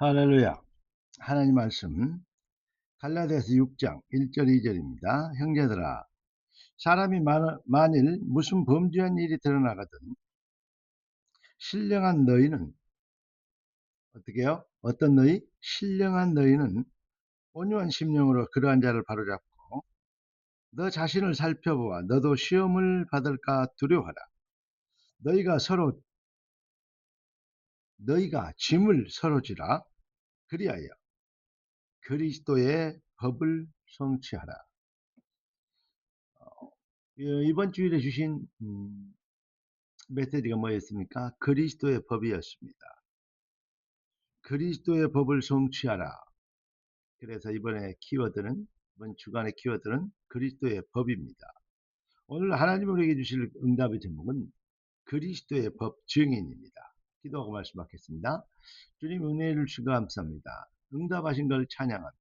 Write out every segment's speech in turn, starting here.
할렐루야. 하나님 말씀 갈라디아서 6장 1절 2절입니다. 형제들아 사람이 만- 만일 무슨 범죄한 일이 드러나거든 신령한 너희는 어떻게요? 어떤 너희? 신령한 너희는 온유한 심령으로 그러한 자를 바로잡고 너 자신을 살펴보아 너도 시험을 받을까 두려워하라. 너희가 서로 너희가 짐을 서로 지라 그리하여 그리스도의 법을 성취하라. 어, 이번 주일에 주신 음, 메시지가 뭐였습니까? 그리스도의 법이었습니다. 그리스도의 법을 성취하라. 그래서 이번에 키워드는 이번 주간의 키워드는 그리스도의 법입니다. 오늘 하나님 우리에게 주실 응답의 제목은 그리스도의 법 증인입니다. 기도하고 말씀 받겠습니다. 주님 은혜를 주가 감사합니다. 응답하신 걸 찬양합니다.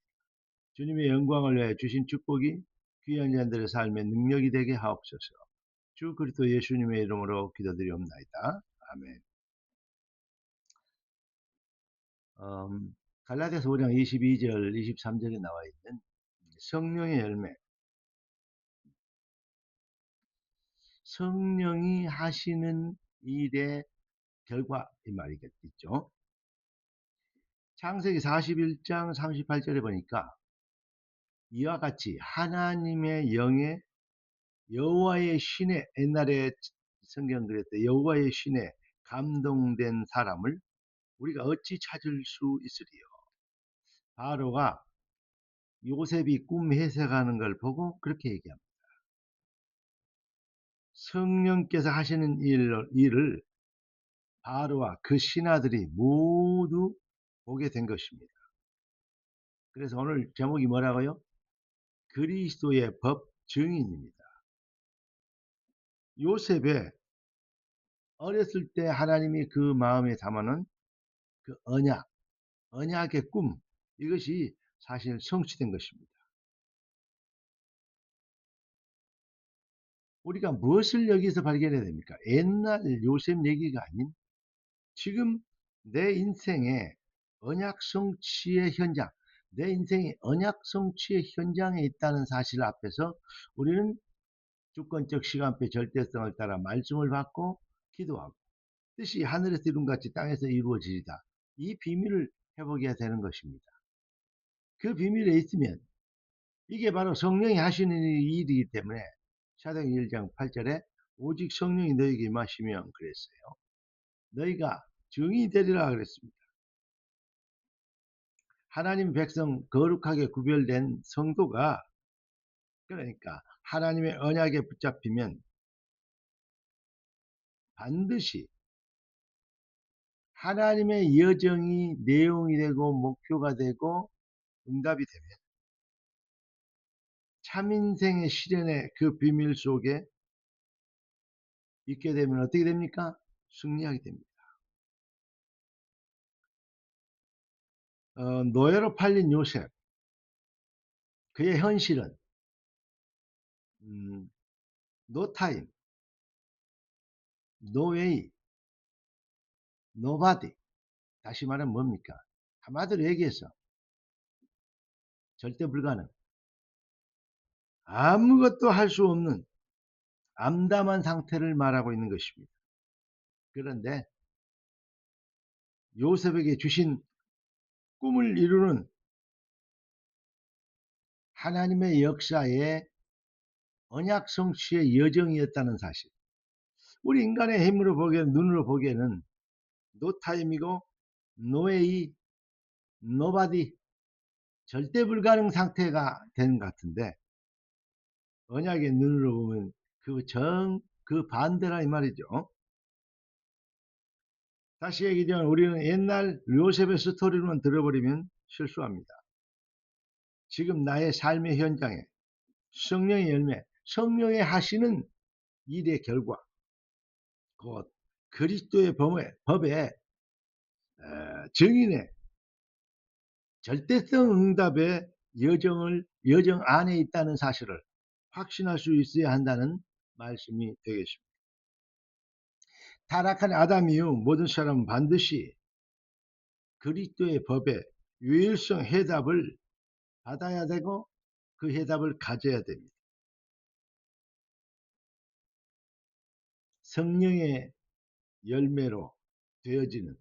주님의 영광을 위해 주신 축복이 귀한 자들의 삶의 능력이 되게 하옵소서. 주 그리스도 예수님의 이름으로 기도드리옵나이다. 아멘. 음, 갈라디아서 5장 22절, 23절에 나와 있는 성령의 열매. 성령이 하시는 일의 결과 이 말이겠죠. 창세기 41장 38절에 보니까 이와 같이 하나님의 영의 여호와의 신의 옛날에 성경 그랬대 여호와의 신에 감동된 사람을 우리가 어찌 찾을 수 있으리요? 바로가 요셉이 꿈 해석하는 걸 보고 그렇게 얘기합니다. 성령께서 하시는 일, 일을 바로와 그 신하들이 모두 보게 된 것입니다. 그래서 오늘 제목이 뭐라고요? 그리스도의 법 증인입니다. 요셉의 어렸을 때 하나님이 그 마음에 담아놓은 그 언약, 언약의 꿈, 이것이 사실 성취된 것입니다. 우리가 무엇을 여기서 발견해야 됩니까? 옛날 요셉 얘기가 아닌 지금 내 인생의 언약 성취의 현장, 내 인생이 언약 성취의 현장에 있다는 사실 앞에서 우리는 주권적 시간표 절대성을 따라 말씀을 받고 기도하고 뜻이 하늘에서 이룬 같이 땅에서 이루어지리다. 이 비밀을 회복해야 되는 것입니다. 그 비밀에 있으면 이게 바로 성령이 하시는 일이기 때문에 사도행 1장 8절에 오직 성령이 너에게 임하시면 그랬어요. 너희가 증이 되리라 그랬습니다. 하나님 백성 거룩하게 구별된 성도가 그러니까 하나님의 언약에 붙잡히면 반드시 하나님의 여정이 내용이 되고 목표가 되고 응답이 되면 참인생의 실현의 그 비밀 속에 있게 되면 어떻게 됩니까? 승리하게 됩니다. 어, 노예로 팔린 요셉 그의 현실은 음, 노타임, 노웨이, 노바디 다시 말하면 뭡니까? 한마디로 얘기해서 절대 불가능 아무것도 할 수 없는 암담한 상태를 말하고 있는 것입니다. 그런데 요셉에게 주신 꿈을 이루는 하나님의 역사의 언약 성취의 여정이었다는 사실. 우리 인간의 힘으로 보기에는 눈으로 보기에는 노타임이고 노웨이 노바디 절대 불가능 상태가 되는 것 같은데 언약의 눈으로 보면 그 정, 그 반대라 이 말이죠. 다시 얘기하면 우리는 옛날 요셉의 스토리만 들어버리면 실수합니다. 지금 나의 삶의 현장에 성령의 열매, 성령의 하시는 일의 결과, 곧 그리스도의 법의, 법의 증인의 절대성 응답의 여정을 여정 안에 있다는 사실을 확신할 수 있어야 한다는 말씀이 되겠습니다. 타락한 아담 이후 모든 사람은 반드시 그리스도의 법에 유일성 해답을 받아야 되고 그 해답을 가져야 됩니다. 성령의 열매로 되어지는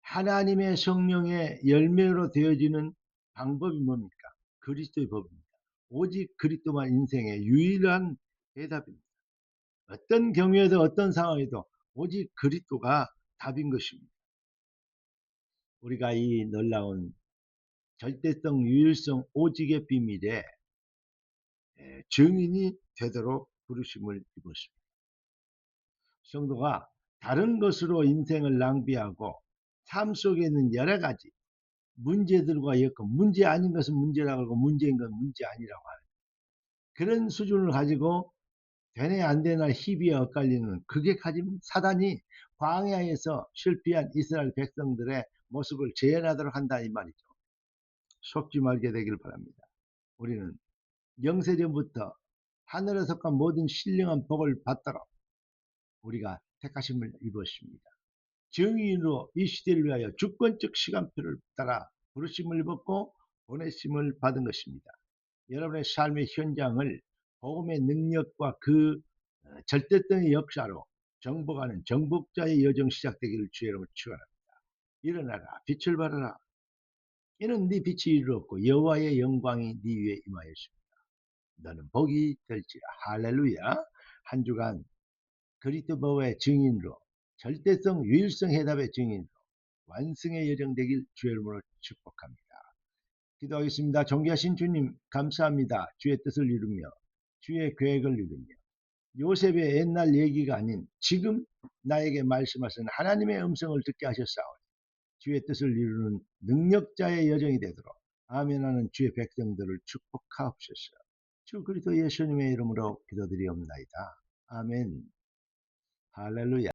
하나님의 성령의 열매로 되어지는 방법이 뭡니까? 그리스도의 법입니다. 오직 그리스도만 인생의 유일한 해답입니다. 어떤 경우에도 어떤 상황에도 오직 그리스도가 답인 것입니다. 우리가 이 놀라운 절대성, 유일성, 오직의 비밀에 에, 증인이 되도록 부르심을 입었습니다. 성도가 다른 것으로 인생을 낭비하고 삶 속에 있는 여러 가지 문제들과 엮어 문제 아닌 것은 문제라고 하고 문제인 건 문제 아니라고 하는 그런 수준을 가지고 되네 안 되나 희비에 엇갈리는 그게 가진 사단이 광야에서 실패한 이스라엘 백성들의 모습을 재현하도록 한다 이 말이죠. 속지 말게 되길 바랍니다. 우리는 영세전부터 하늘에 속한 모든 신령한 복을 받도록 우리가 택하심을 입었습니다. 정의인으로 이 시대를 위하여 주권적 시간표를 따라 부르심을 입었고 보내심을 받은 것입니다. 여러분의 삶의 현장을 복음의 능력과 그 어, 절대성의 역사로 정복하는 정복자의 여정 시작되기를 이름으로 축원합니다. 일어나라 빛을 발하라 이는 네 빛이 이르렀고 여호와의 영광이 네 위에 임하였습니다. 너는 복이 될지라 할렐루야 한 주간 그리스도의 증인으로 절대성 유일성 해답의 증인으로 완성의 여정 되길 주의 이름으로 축복합니다. 기도하겠습니다. 존귀하신 주님 감사합니다. 주의 뜻을 이루며 주의 계획을 이루며 요셉의 옛날 얘기가 아닌 지금 나에게 말씀하신 하나님의 음성을 듣게 하셨사오니 주의 뜻을 이루는 능력자의 여정이 되도록 아멘하는 주의 백성들을 축복하옵소서. 주 그리스도 예수님의 이름으로 기도드리옵나이다. 아멘. 할렐루야.